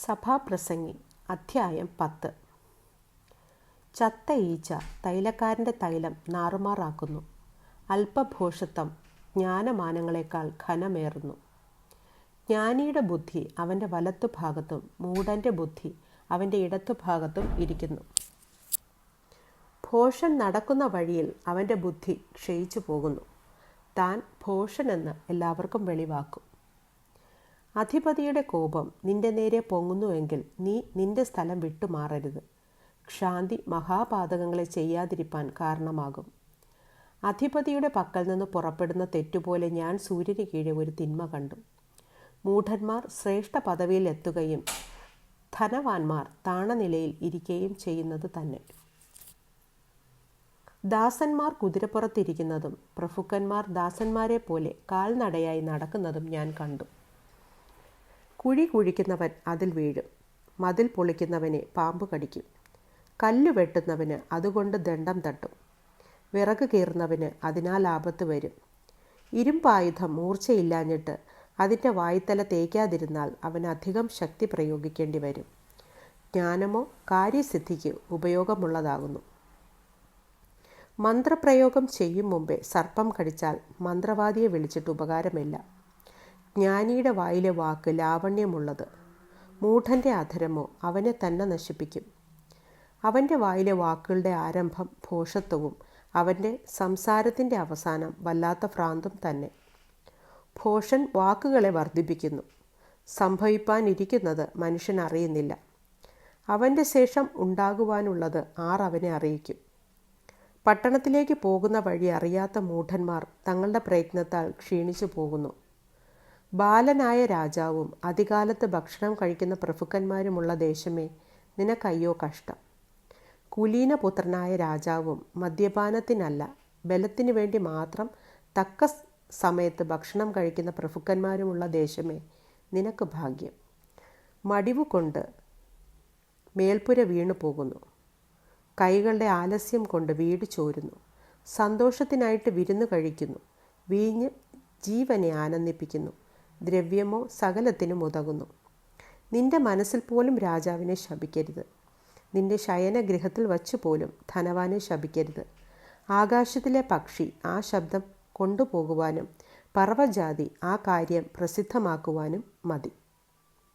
സഭാപ്രസംഗി അധ്യായം പത്ത്. ചത്ത ഈച്ച തൈലക്കാരന്റെ തൈലം നാറുമാറാക്കുന്നു. അല്പഭോഷത്വം ജ്ഞാനമാനങ്ങളെക്കാൾ ഘനമേറുന്നു. ജ്ഞാനിയുടെ ബുദ്ധി അവന്റെ വലത്തുഭാഗത്തും മൂടന്റെ ബുദ്ധി അവന്റെ ഇടത്തുഭാഗത്തും ഇരിക്കുന്നു. ഭോഷൻ നടക്കുന്ന വഴിയിൽ അവന്റെ ബുദ്ധി ക്ഷയിച്ചു പോകുന്നു താൻ ഭോഷനെന്ന് എല്ലാവർക്കും വെളിവാക്കും. അധിപതിയുടെ കോപം നിന്റെ നേരെ പൊങ്ങുന്നുവെങ്കിൽ നീ നിന്റെ സ്ഥലം വിട്ടുമാറരുത്. ക്ഷാന്തി മഹാപാതകങ്ങളെ ചെയ്യാതിരിപ്പാൻ കാരണമാകും. അധിപതിയുടെ പക്കൽ നിന്ന് പുറപ്പെടുന്ന തെറ്റുപോലെ ഞാൻ സൂര്യന് കീഴെ ഒരു തിന്മ കണ്ടു. മൂഢന്മാർ ശ്രേഷ്ഠ പദവിയിൽ എത്തുകയും ധനവാന്മാർ താണനിലയിൽ ഇരിക്കുകയും ചെയ്യുന്നത് തന്നെ. ദാസന്മാർ കുതിരപ്പുറത്തിരിക്കുന്നതും പ്രഭുക്കന്മാർ ദാസന്മാരെ പോലെ കാൽനടയായി നടക്കുന്നതും ഞാൻ കണ്ടു. കുഴി കുഴിക്കുന്നവൻ അതിൽ വീഴും. മതിൽ പൊളിക്കുന്നവനെ പാമ്പ് കടിക്കും. കല്ല് വെട്ടുന്നവന് അതുകൊണ്ട് ദണ്ഡം തട്ടും. വിറക് കീറുന്നവന് അതിനാൽ ആപത്ത് വരും. ഇരുമ്പായുധം മൂർച്ചയില്ലാഞ്ഞിട്ട് അതിന്റെ വായ്ത്തല തേക്കാതിരുന്നാൽ അവൻ അധികം ശക്തി പ്രയോഗിക്കേണ്ടി വരും. ജ്ഞാനമോ കാര്യസിദ്ധിക്ക് ഉപയോഗമുള്ളതാകുന്നു. മന്ത്രപ്രയോഗം ചെയ്യും മുമ്പേ സർപ്പം കടിച്ചാൽ മന്ത്രവാദിയെ വിളിച്ചിട്ട് ഉപകാരമില്ല. ജ്ഞാനിയുടെ വായിലെ വാക്ക് ലാവണ്യമുള്ളത്. മൂഢന്റെ അധരമോ അവനെ തന്നെ നശിപ്പിക്കും. അവന്റെ വായിലെ വാക്കുകളുടെ ആരംഭം ഭോഷത്വവും അവന്റെ സംസാരത്തിന്റെ അവസാനം വല്ലാത്ത ഭ്രാന്തും തന്നെ. ഭോഷൻ വാക്കുകളെ വർദ്ധിപ്പിക്കുന്നു. സംഭവിപ്പാനിരിക്കുന്നത് മനുഷ്യൻ അറിയുന്നില്ല. അവന്റെ ശേഷം ഉണ്ടാകുവാനുള്ളത് ആർ അവനെ അറിയിക്കും. പട്ടണത്തിലേക്ക് പോകുന്ന വഴി അറിയാത്ത മൂഢന്മാർ തങ്ങളുടെ പ്രയത്നത്താൽ ക്ഷീണിച്ചു പോകുന്നു. ബാലനായ രാജാവും അധികാലത്ത് ഭക്ഷണം കഴിക്കുന്ന പ്രഭുക്കന്മാരുമുള്ള ദേശമേ നിനക്കയ്യോ കഷ്ടം. കുലീനപുത്രനായ രാജാവും മദ്യപാനത്തിനല്ല ബലത്തിനു വേണ്ടി മാത്രം തക്ക സമയത്ത് ഭക്ഷണം കഴിക്കുന്ന പ്രഭുക്കന്മാരുമുള്ള ദേശമേ നിനക്ക് ഭാഗ്യം. മടിവ് കൊണ്ട് മേൽപ്പുര വീണു പോകുന്നു. കൈകളുടെ ആലസ്യം കൊണ്ട് വീട് ചോരുന്നു. സന്തോഷത്തിനായിട്ട് വിരുന്ന് കഴിക്കുന്നു. വീഞ്ഞ് ജീവനെ ആനന്ദിപ്പിക്കുന്നു. ദ്രവ്യമോ സകലത്തിനും ഉതകുന്നു. നിന്റെ മനസ്സിൽ പോലും രാജാവിനെ ശപിക്കരുത്. നിന്റെ ശയനഗൃഹത്തിൽ വച്ചു പോലും ധനവാനെ ശപിക്കരുത്. ആകാശത്തിലെ പക്ഷി ആ ശബ്ദം കൊണ്ടുപോകുവാനും പർവജാതി ആ കാര്യം പ്രസിദ്ധമാക്കുവാനും മതി.